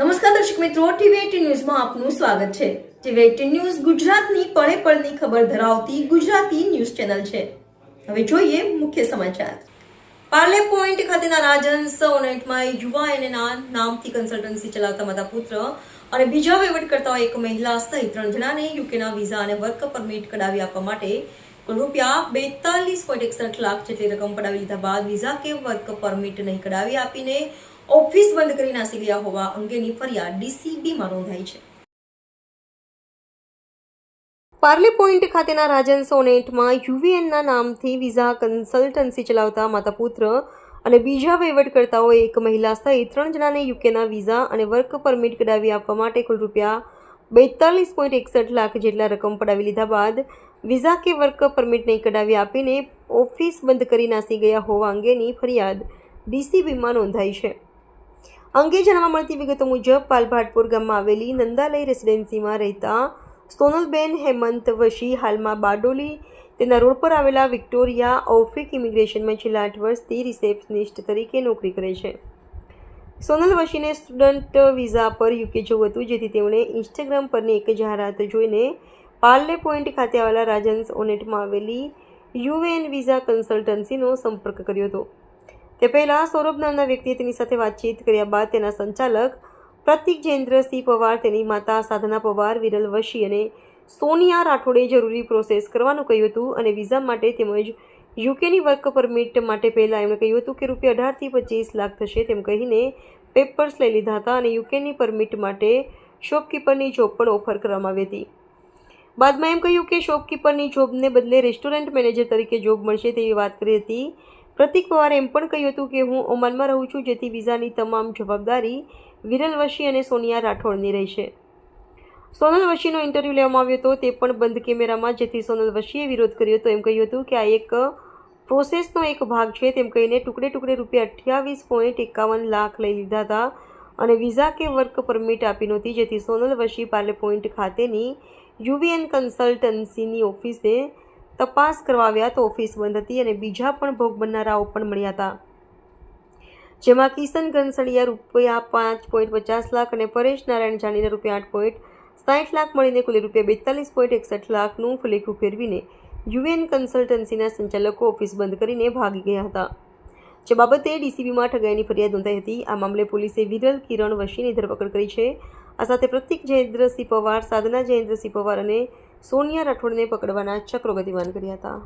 નમસ્કાર દર્શક મિત્રો, ટીવી ન્યૂઝમાં આપનું સ્વાગત છે. ટીવી ન્યૂઝ ગુજરાતની પળે પળની ખબર ધરાવતી ગુજરાતી ન્યૂઝ ચેનલ છે. હવે જોઈએ મુખ્ય સમાચાર. પાર્લે પોઈન્ટ ખાતેના રાજન સોનેટમાં યુવા એને નામથી કન્સલ્ટન્સી ચલાવતા માતા પુત્ર અને બીજા વહીવટકર્તાઓ એક મહિલા સહિત ત્રણ જણાને યુકેના વિઝા અને વર્ક પરમિટ કઢાવી આપવા માટે રૂપિયા બેતાલીસ પોઈન્ટ એકસઠ લાખ જેટલી રકમ પડાવી લીધા બાદ વિઝા કે વર્ક આપીને ઓફિસ બંધ કરી નાસી ગયા હોવા અંગેની ફરિયાદ ડીસીબીમાં ખાતેના રાજન સોનેટમાં યુવીએનના નામથી વિઝા કન્સલ્ટન્સી ચલાવતા માતા પુત્ર અને બીજા વહીવટકર્તાઓ એક મહિલા સહિત ત્રણ જણાને યુકેના વિઝા અને વર્ક પરમિટ કઢાવી આપવા માટે કુલ રૂપિયા બેતાલીસ પોઈન્ટ એકસઠ લાખ જેટલા રકમ પડાવી લીધા બાદ વિઝા કે વર્ક પરમિટ નહીં કઢાવી આપીને ઓફિસ બંધ કરી નાસી ગયા હોવા અંગેની ફરિયાદ ડીસીબીમાં નોંધાઈ છે. અંગે જાણવા મળતી વિગતો મુજબ પાલભાટપુર ગામમાં આવેલી નંદાલય રેસિડેન્સીમાં રહેતા સોનલબેન હેમંત વશી હાલમાં બારડોલી તેના રોડ પર આવેલા વિક્ટોરિયા ઓફિક ઇમિગ્રેશનમાં છેલ્લા આઠ વર્ષથી રિસેપ્શનિસ્ટ તરીકે નોકરી કરે છે. સોનલ વશીને સ્ટુડન્ટ વિઝા પર યુકે જવું હતું, જેથી તેમણે ઇન્સ્ટાગ્રામ પરની એક જાહેરાત જોઈને પાર્લે પોઈન્ટ ખાતે આવેલા રાજન્સ ઓનેટમાં આવેલી યુએન વિઝા કન્સલ્ટન્સીનો સંપર્ક કર્યો હતો. તે પહેલાં સૌરભ નામના વ્યક્તિએ તેની સાથે વાતચીત કર્યા બાદ તેના સંચાલક પ્રતિક જયેન્દ્રસિંહ પવાર, તેની માતા સાધના પવાર, વિરલ વશી અને સોનિયા રાઠોડે જરૂરી પ્રોસેસ કરવાનું કહ્યું હતું અને વિઝા માટે તેમજ યુકેની વર્ક પરમિટ માટે પહેલાં એમણે કહ્યું હતું કે રૂપિયા અઢારથી પચીસ લાખ થશે તેમ કહીને પેપર્સ લઈ લીધા હતા અને યુકેની પરમિટ માટે શોપકીપરની જોબ પણ ઓફર કરવામાં આવી હતી. બાદમાં એમ કહ્યું કે શોપકીપરની જોબને બદલે રેસ્ટોરન્ટ મેનેજર તરીકે જોબ મળશે તેવી વાત કરી હતી. પ્રતિક પવારે એમ પણ કહ્યું હતું કે હું ઓમાનમાં રહું છું, જેથી વિઝાની તમામ જવાબદારી વિરલ વશી અને સોનિયા રાઠોડની રહેશે. સોનલ વશીનો ઇન્ટરવ્યૂ લેવામાં આવ્યો હતો. તે પણ બંધ કેમેરામાં. જેથી સોનલ વશીએ વિરોધ કર્યો હતો. એમ કહ્યું હતું કે આ એક પ્રોસેસનો એક ભાગ છે. તેમ કહીને ટુકડે ટુકડે રૂપિયા અઠ્યાવીસ પોઈન્ટ એકાવન લાખ લઈ લીધા હતા અને વિઝા કે વર્ક પરમિટ આપી નહોતી. જેથી સોનલ વશી પાર્લે પોઈન્ટ ખાતેની યુવીએન કન્સલ્ટન્સીની ઓફિસે તપાસ કરવા આવ્યા તો ઓફિસ બંધ હતી અને બીજા પણ ભોગ બનનારાઓ પણ મળ્યા હતા. જેમાં કિશન ગનસડિયા રૂપિયા પાંચ પોઈન્ટ પચાસ લાખ અને પરેશ નારાયણ જાનીના રૂપિયા આઠ પોઈન્ટ સાઠ લાખ મળીને કુલ રૂપિયા બેતાલીસ પોઈન્ટ એકસઠ લાખનું ફલેખું ફેરવીને યુએન કન્સલ્ટન્સીના સંચાલકો ઓફિસ બંધ કરીને ભાગી ગયા હતા. જે બાબતે ડીસીબીમાં ઠગાઈની ફરિયાદ નોંધાઈ હતી. આ મામલે પોલીસે વિરલ કિરણ વશીની ધરપકડ કરી છે. આ સાથે પ્રતિક જયેન્દ્રસિંહ પવાર, સાધના જયેન્દ્રસિંહ પવાર અને સોનિયા રાઠોડને પકડવાના ચક્રો ગતિમાન કર્યા હતા.